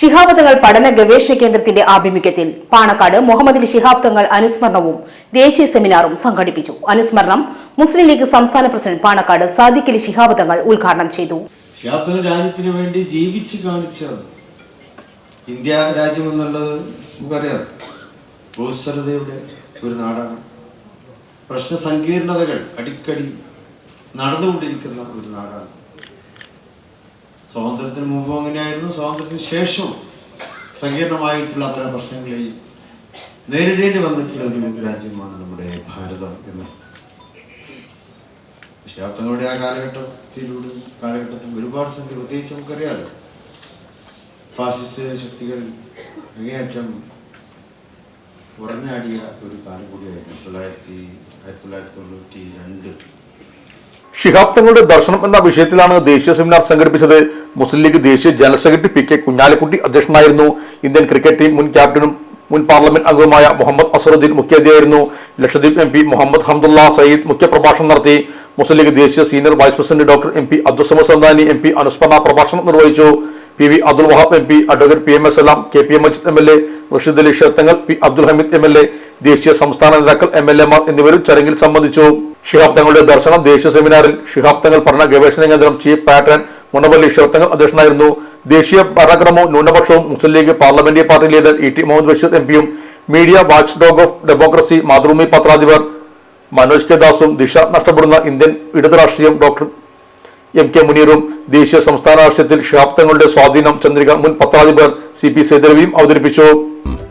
ശിഹാബ് തങ്ങൾ പഠന ഗവേഷണ കേന്ദ്രത്തിന്റെ ആഭിമുഖ്യത്തിൽ പാണക്കാട് മുഹമ്മദ് അലി ശിഹാബ് തങ്ങൾ അനുസ്മരണവും ദേശീയ സെമിനാറും സംഘടിപ്പിച്ചു. അനുസ്മരണം മുസ്ലിം ലീഗ് സംസ്ഥാന പ്രസിഡന്റ് പാണക്കാട് സാദിഖ് അലി ശിഹാബ് തങ്ങൾ ഉദ്ഘാടനം ചെയ്തു. രാജ്യത്തിന് വേണ്ടി ജീവിച്ച് കാണിച്ച ഇന്ത്യ രാജ്യം എന്നുള്ളത് നമുക്കറിയാം. ഒരു നാടാണ്. പ്രശ്ന സങ്കീർണതകൾ അടിക്കടി നടന്നുകൊണ്ടിരിക്കുന്ന ഒരു നാടാണ്. സ്വാതന്ത്ര്യത്തിന് മുമ്പ് അങ്ങനെയായിരുന്നു. സ്വാതന്ത്ര്യത്തിന് ശേഷവും സങ്കീർണമായിട്ടുള്ള അത്തരം പ്രശ്നങ്ങളെയും നേരിടേണ്ടി വന്നിട്ടുള്ള ഒരു രാജ്യമാണ് നമ്മുടെ ഭാരതം എന്ന്. ശാബ്ദങ്ങളുടെ ആ കാലഘട്ടത്തിലൂടെ കാലഘട്ടത്തിൽ ഒരുപാട് സംഖ്യ പ്രത്യേകിച്ച് നമുക്കറിയാലോ ഫാസിസ്റ്റ് ശക്തികൾ അങ്ങേയറ്റം ഉറഞ്ഞാടിയ ഒരു കാലം കൂടിയായിരുന്നു തൊള്ളായിരത്തി ആയിരത്തി തൊള്ളായിരത്തി തൊണ്ണൂറ്റി രണ്ട് ശിഹാബ് തങ്ങളുടെ ദർശനം എന്ന വിഷയത്തിലാണ് ദേശീയ സെമിനാർ സംഘടിപ്പിച്ചത്. മുസ്ലിം ലീഗ് ദേശീയ general secretary P K Kunhalikutty അധ്യക്ഷനായിരുന്നു. ഇന്ത്യൻ ക്രിക്കറ്റ് ടീം മുൻ ക്യാപ്റ്റനും മുൻ പാർലമെന്റ് അംഗവുമായ മുഹമ്മദ് അസറുദ്ദീൻ മുഖ്യാതിഥിയായിരുന്നു. ലക്ഷദ്വീപ് എം പി മുഹമ്മദ് ഹംദുള്ള സയ്യിദ് മുഖ്യപ്രഭാഷണം നടത്തി. മുസ്ലിം ലീഗ് ദേശീയ senior vice president doctor M P Abdussamad Samadani M P അനുസ്മരണ പ്രഭാഷണം നിർവഹിച്ചു. P V Abdul Wahab M P advocate P M S എല്ലാം K P M Majeed M L A Rasheed Ali ഷെത്തങ്ങൾ P Abdul Hameed M L A ദേശീയ സംസ്ഥാന നേതാക്കൾ M L എമാർ എന്നിവരും ചടങ്ങിൽ സംബന്ധിച്ചു. ഷിഹാബ് തങ്ങളുടെ ദർശനം ദേശീയ സെമിനാറിൽ ഷിഹാബ് തങ്ങൾ പഠന ഗവേഷണ കേന്ദ്രം ചീഫ് പാറ്റേൺ മുനവല്ലി തങ്ങൾ അധ്യക്ഷനായിരുന്നു. ദേശീയ ഭരണക്രമവും ന്യൂനപക്ഷവും Muslim League parliamentary party leader E T Muhammad Basheer M പിയും media watchdog of democracy Mathrubhumi പത്രാധിപർ Manoj K ദാസും ദിശ നഷ്ടപ്പെടുന്ന ഇന്ത്യൻ ഇടത് രാഷ്ട്രീയം ഡോക്ടർ എം കെ മുനീറും ദേശീയ സംസ്ഥാന രാഷ്ട്രീയത്തിൽ ഷിഹാബ്ദങ്ങളുടെ സ്വാധീനം ചന്ദ്രിക മുൻ പത്രാധിപർ സി പി സൈതരവിയും അവതരിപ്പിച്ചു.